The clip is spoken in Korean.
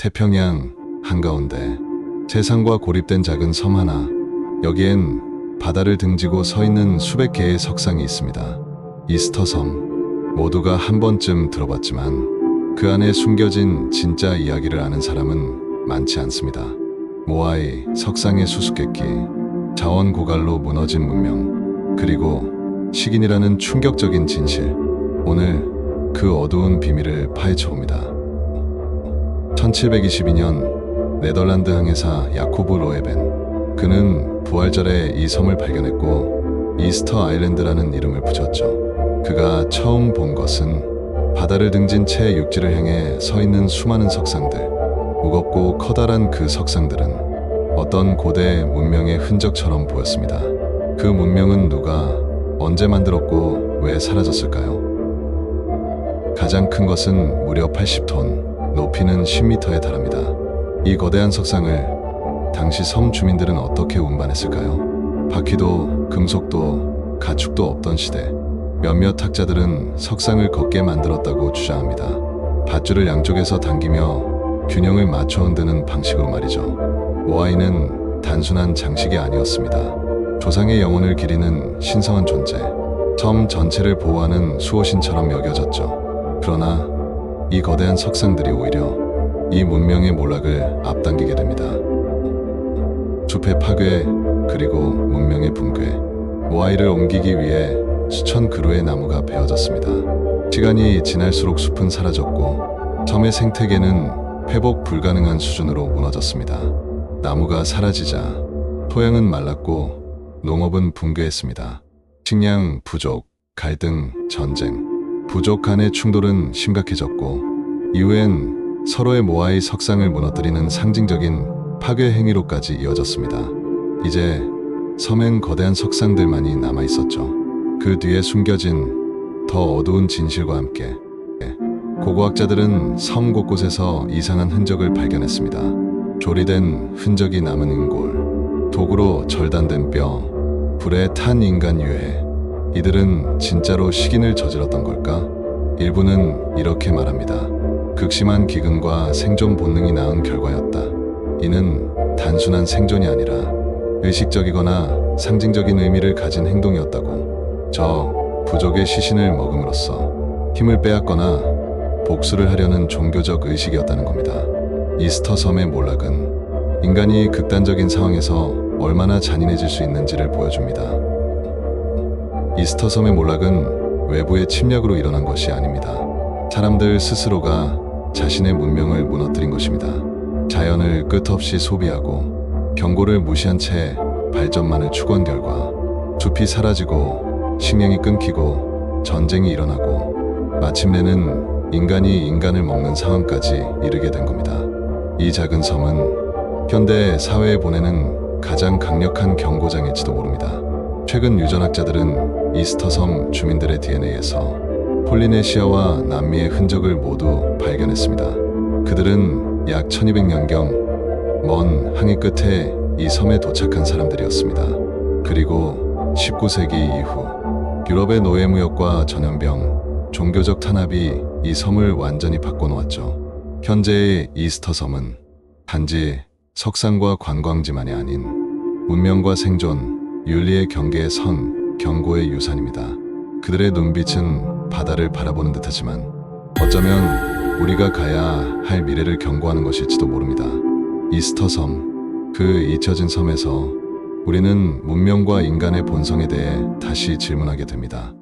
태평양 한가운데 세상과 고립된 작은 섬 하나. 여기엔 바다를 등지고 서 있는 수백 개의 석상이 있습니다. 이스터 섬. 모두가 한 번쯤 들어봤지만 그 안에 숨겨진 진짜 이야기를 아는 사람은 많지 않습니다. 모아이 석상의 수수께끼, 자원 고갈로 무너진 문명, 그리고 식인이라는 충격적인 진실. 오늘 그 어두운 비밀을 파헤쳐 봅니다. 1722년 네덜란드 항해사 야코브 로에벤. 그는 부활절에 이 섬을 발견했고 이스터 아일랜드라는 이름을 붙였죠. 그가 처음 본 것은 바다를 등진 채 육지를 향해 서 있는 수많은 석상들. 무겁고 커다란 그 석상들은 어떤 고대 문명의 흔적처럼 보였습니다. 그 문명은 누가 언제 만들었고 왜 사라졌을까요? 가장 큰 것은 무려 80톤, 높이는 10m에 달합니다. 이 거대한 석상을 당시 섬 주민들은 어떻게 운반했을까요? 바퀴도 금속도 가축도 없던 시대. 몇몇 학자들은 석상을 걷게 만들었다고 주장합니다. 밧줄을 양쪽에서 당기며 균형을 맞춰 흔드는 방식으로 말이죠. 모아이는 단순한 장식이 아니었습니다. 조상의 영혼을 기리는 신성한 존재, 섬 전체를 보호하는 수호신처럼 여겨졌죠. 그러나 이 거대한 석상들이 오히려 이 문명의 몰락을 앞당기게 됩니다. 숲의 파괴 그리고 문명의 붕괴, 모아이를 옮기기 위해 수천 그루의 나무가 베어졌습니다. 시간이 지날수록 숲은 사라졌고 섬의 생태계는 회복 불가능한 수준으로 무너졌습니다. 나무가 사라지자 토양은 말랐고 농업은 붕괴했습니다. 식량 부족, 갈등, 전쟁, 부족 간의 충돌은 심각해졌고 이후엔 서로의 모아이 석상을 무너뜨리는 상징적인 파괴 행위로까지 이어졌습니다. 이제 섬엔 거대한 석상들만이 남아 있었죠. 그 뒤에 숨겨진 더 어두운 진실과 함께 고고학자들은 섬 곳곳에서 이상한 흔적을 발견했습니다. 조리된 흔적이 남은 은골, 도구로 절단된 뼈, 불에 탄 인간 유해. 이들은 진짜로 식인을 저질렀던 걸까? 일부는 이렇게 말합니다. 극심한 기근과 생존 본능이 낳은 결과였다. 이는 단순한 생존이 아니라 의식적이거나 상징적인 의미를 가진 행동이었다고. 저 부족의 시신을 먹음으로써 힘을 빼앗거나 복수를 하려는 종교적 의식이었다는 겁니다. 이스터 섬의 몰락은 인간이 극단적인 상황에서 얼마나 잔인해질 수 있는지를 보여줍니다. 이스터 섬의 몰락은 외부의 침략으로 일어난 것이 아닙니다. 사람들 스스로가 자신의 문명을 무너뜨린 것입니다. 자연을 끝없이 소비하고 경고를 무시한 채 발전만을 추구한 결과 숲이 사라지고 식량이 끊기고 전쟁이 일어나고 마침내는 인간이 인간을 먹는 상황까지 이르게 된 겁니다. 이 작은 섬은 현대 사회에 보내는 가장 강력한 경고장일지도 모릅니다. 최근 유전학자들은 이스터 섬 주민들의 DNA에서 폴리네시아와 남미의 흔적을 모두 발견했습니다. 그들은 약 1200년경 먼 항해 끝에 이 섬에 도착한 사람들이었습니다. 그리고 19세기 이후 유럽의 노예무역과 전염병, 종교적 탄압이 이 섬을 완전히 바꿔놓았죠. 현재의 이스터 섬은 단지 석상과 관광지만이 아닌 문명과 생존, 윤리의 경계에 선 경고의 유산입니다. 그들의 눈빛은 바다를 바라보는 듯하지만 어쩌면 우리가 가야 할 미래를 경고하는 것일지도 모릅니다. 이스터 섬, 그 잊혀진 섬에서 우리는 문명과 인간의 본성에 대해 다시 질문하게 됩니다.